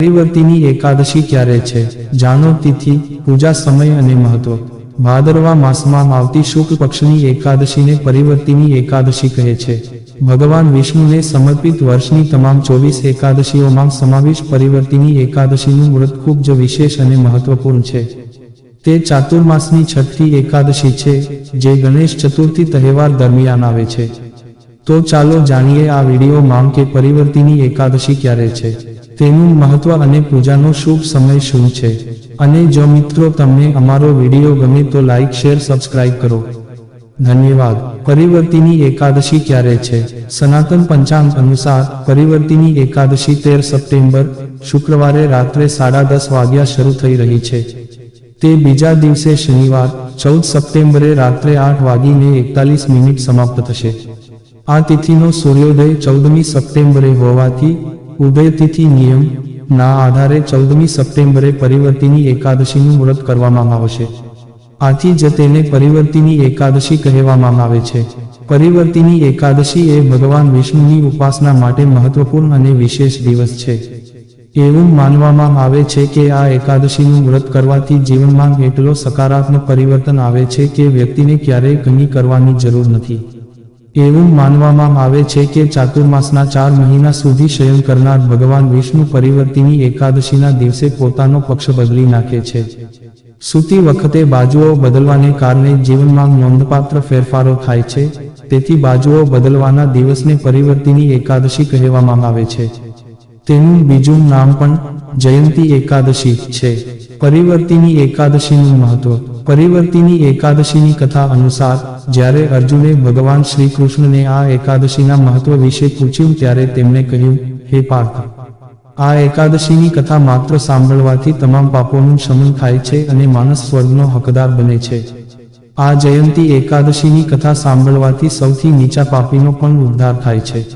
પરિવર્તિની એકાદશી ક્યારે છે? જાણો તિથિ, પૂજા સમય અને મહત્વ. ભાદરવા માસમાં આવતી શુક્લ પક્ષની એકાદશીને પરિવર્તિની એકાદશી કહે છે. ભગવાન વિષ્ણુને સમર્પિત વર્ષની તમામ ચોવીસ એકાદશીઓમાં સમાવેશ પરિવર્તિની એકાદશીનું વ્રત ખૂબ જ વિશેષ અને મહત્વપૂર્ણ છે. તે ચાતુર્માસની છઠ્ઠી એકાદશી છે, જે ગણેશ ચતુર્થી તહેવાર દરમિયાન આવે છે. તો ચાલો જાણીએ આ વીડિયો માં કે પરિવર્તિની એકાદશી ક્યારે છે. તેનું મહત્વ અને પૂજાનો શુભ સમય શું છે? અને જો મિત્રો તમને અમારો વીડિયો ગમે તો લાઈક શેર સબસ્ક્રાઇબ કરો. ધન્યવાદ. પરિવર્તિની એકાદશી ક્યારે છે? સનાતન પંચાંગ અનુસાર પરિવર્તિની એકાદશી તેર સપ્ટેમ્બર, શુક્રવારે રાત્રે સાડા દસ વાગ્યા શરૂ થઈ રહી છે. તે બીજા દિવસે શનિવાર, ચૌદ સપ્ટેમ્બરે રાત્રે આઠ વાગીને એકતાલીસ મિનિટ સમાપ્ત થશે. આ તિથિનો સૂર્યોદય ચૌદમી સપ્ટેમ્બરે હોવાથી ઉદય તિથિ નિયમ ના આધારે ચૌદમી સપ્ટેમ્બરે પરિવર્તિની એકાદશીનું વ્રત કરવામાં આવશે. આથી જ તેને પરિવર્તિની એકાદશી કહેવામાં આવે છે. પરિવર્તિની એકાદશી એ ભગવાન વિષ્ણુની ઉપાસના માટે મહત્વપૂર્ણ અને વિશેષ દિવસ છે. એવું માનવામાં આવે છે કે આ એકાદશીનું વ્રત કરવાથી જીવનમાં એટલો સકારાત્મક પરિવર્તન આવે છે કે વ્યક્તિને ક્યારેય કંઈ કરવાની જરૂર નથી. એવું માનવામાં આવે છે કે ચાતુર્માસના ચાર મહિના સુધી શયન કરનાર ભગવાન વિષ્ણુ પરિવર્તિની એકાદશીના દિવસે પોતાનો પક્ષ બદલી નાખે છે. સૂતી વખતે બાજુઓ બદલવાને કારણે જીવનમાં નોંધપાત્ર ફેરફારો થાય છે. તેથી બાજુઓ બદલવાના દિવસને પરિવર્તિની એકાદશી કહેવામાં આવે છે. તેનું બીજું નામ પણ જયંતી એકાદશી છે. પરિવર્તિની એકાદશીનું મહત્વ પરિવર્તિની એકાદશીની કથા અનુસાર, જ્યારે અર્જુને ભગવાન શ્રી કૃષ્ણને આ એકાદશીના મહત્વ વિશે પૂછ્યું ત્યારે તેમણે કહ્યું, હે પાર્થ, આ એકાદશીની કથા માત્ર સાંભળવાથી તમામ પાપોનું શમન થાય છે અને માનસ સ્વર્ગનો હકદાર બને છે. આ જયંતી એકાદશીની કથા સાંભળવાથી સૌથી નીચા પાપીનો પણ ઉદ્ધાર થાય છે.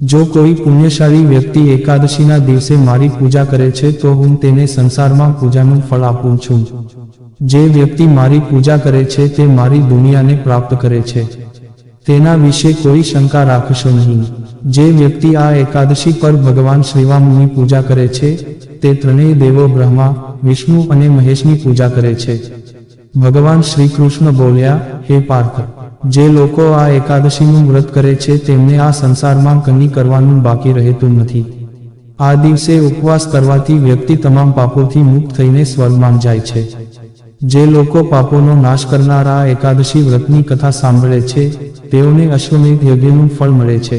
જો કોઈ પુણ્યશાળી વ્યક્તિ એકાદશીના દિવસે મારી પૂજા કરે છે, તો હું તેને સંસારમાં પૂજાનું ફળ આપું છું. જે વ્યક્તિ મારી પૂજા કરે છે તે મારી દુનિયાને પ્રાપ્ત કરે છે. તેના વિશે કોઈ શંકા રાખશો નહીં. જે વ્યક્તિ આ એકાદશી પર ભગવાન શ્રીવામની પૂજા કરે છે, તે ત્રણેય દેવો બ્રહ્મા, વિષ્ણુ અને મહેશની પૂજા કરે છે. ભગવાન શ્રી કૃષ્ણ બોલ્યા, હે પાર્થ, જે લોકો આ એકાદશીનું વ્રત કરે છે તેમને આ સંસારમાં કની કરવાનું બાકી રહેતું નથી. આ દિવસે ઉપવાસ કરવાથી વ્યક્તિ તમામ પાપોથી મુક્ત થઈને સ્વર્ગમાં જાય છે. જે લોકો પાપોનો નાશ કરનારા એકાદશી વ્રતની કથા સાંભળે છે, તેઓને અશ્વમેધ યજ્ઞનું ફળ મળે છે.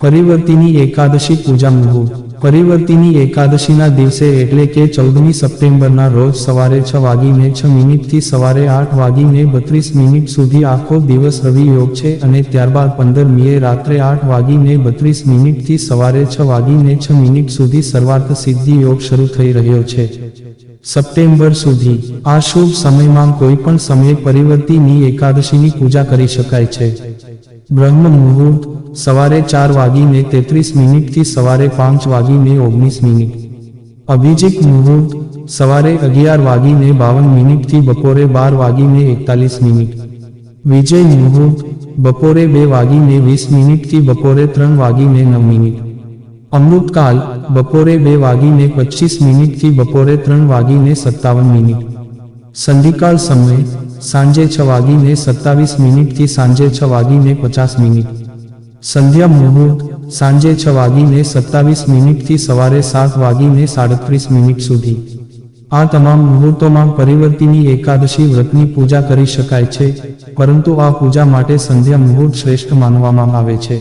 પરિવર્તિની એકાદશી પૂજા મુહૂર્ત. પરિવર્તિની એકાદશીના દિવસે એટલે કે ચૌદમી સપ્ટેમ્બરના રોજ સવારે છ વાગીને છ મિનિટથી સવારે આઠ વાગીને બત્રીસ મિનિટ સુધી આખો દિવસ રવિ યોગ છે અને ત્યારબાદ પંદર મીએ રાત્રે આઠ વાગીને બત્રીસ મિનિટથી સવારે છ વાગીને છ મિનિટ સુધી સર્વાર્થ સિદ્ધિ યોગ શરૂ થઈ રહ્યો છે. સપ્ટેમ્બર સુધી આ શુભ સમયમાં કોઈ પણ સમયે પરિવર્તિની એકાદશીની પૂજા કરી શકાય છે. બ્રહ્મ મુહૂર્ત સવારે ચાર વાગીને તેત્રીસ મિનિટથી સવારે પાંચ વાગીને ઓગણીસ મિનિટ. અભિજીત મુહૂર્ત સવારે અગિયાર વાગીને બાવન મિનિટથી બપોરે બાર વાગીને એકતાલીસ મિનિટ. વિજય મુહૂર્ત બપોરે બે વાગીને વીસ મિનિટથી બપોરે ત્રણ વાગીને નવ મિનિટ. અમૃતકાલ, બપોરે બે વાગીને પચીસ મિનિટથી બપોરે ત્રણ વાગીને સત્તાવન મિનિટ. સંધિકાળ સમય, સાંજે છ વાગીને સત્તાવીસ મિનિટથી સાંજે છ વાગીને પચાસ મિનિટ. સંધ્યા મુહૂર્ત, સાંજે છ વાગીને સત્તાવીસ મિનિટથી સવારે સાત વાગીને સાડત્રીસ મિનિટ સુધી. આ તમામ મુહૂર્તોમાં પરિવર્તિની એકાદશી વ્રતની પૂજા કરી શકાય છે, પરંતુ આ પૂજા માટે સંધ્યા મુહૂર્ત શ્રેષ્ઠ માનવામાં આવે છે.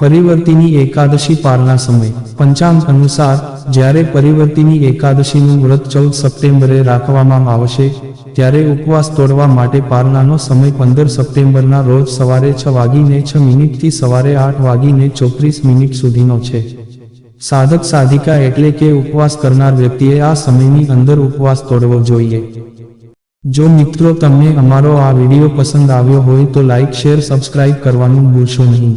પરિવર્તિની એકાદશી પારના સમય. પંચાંગ અનુસાર, જ્યારે પરિવર્તિની એકાદશીનું વ્રત ચૌદ સપ્ટેમ્બરે રાખવામાં આવશે, ત્યારે ઉપવાસ તોડવા માટે પારણાનો સમય પંદર સપ્ટેમ્બરના રોજ સવારે છ વાગીને છ મિનિટથી સવારે આઠ વાગીને ચોત્રીસ મિનિટ સુધીનો છે. સાધક સાધિકા એટલે કે ઉપવાસ કરનાર વ્યક્તિએ આ સમયની અંદર ઉપવાસ તોડવો જોઈએ. જો મિત્રો તમને અમારો આ વીડિયો પસંદ આવ્યો હોય તો લાઇક શેર, સબસ્ક્રાઇબ કરવાનું ભૂલશો નહીં.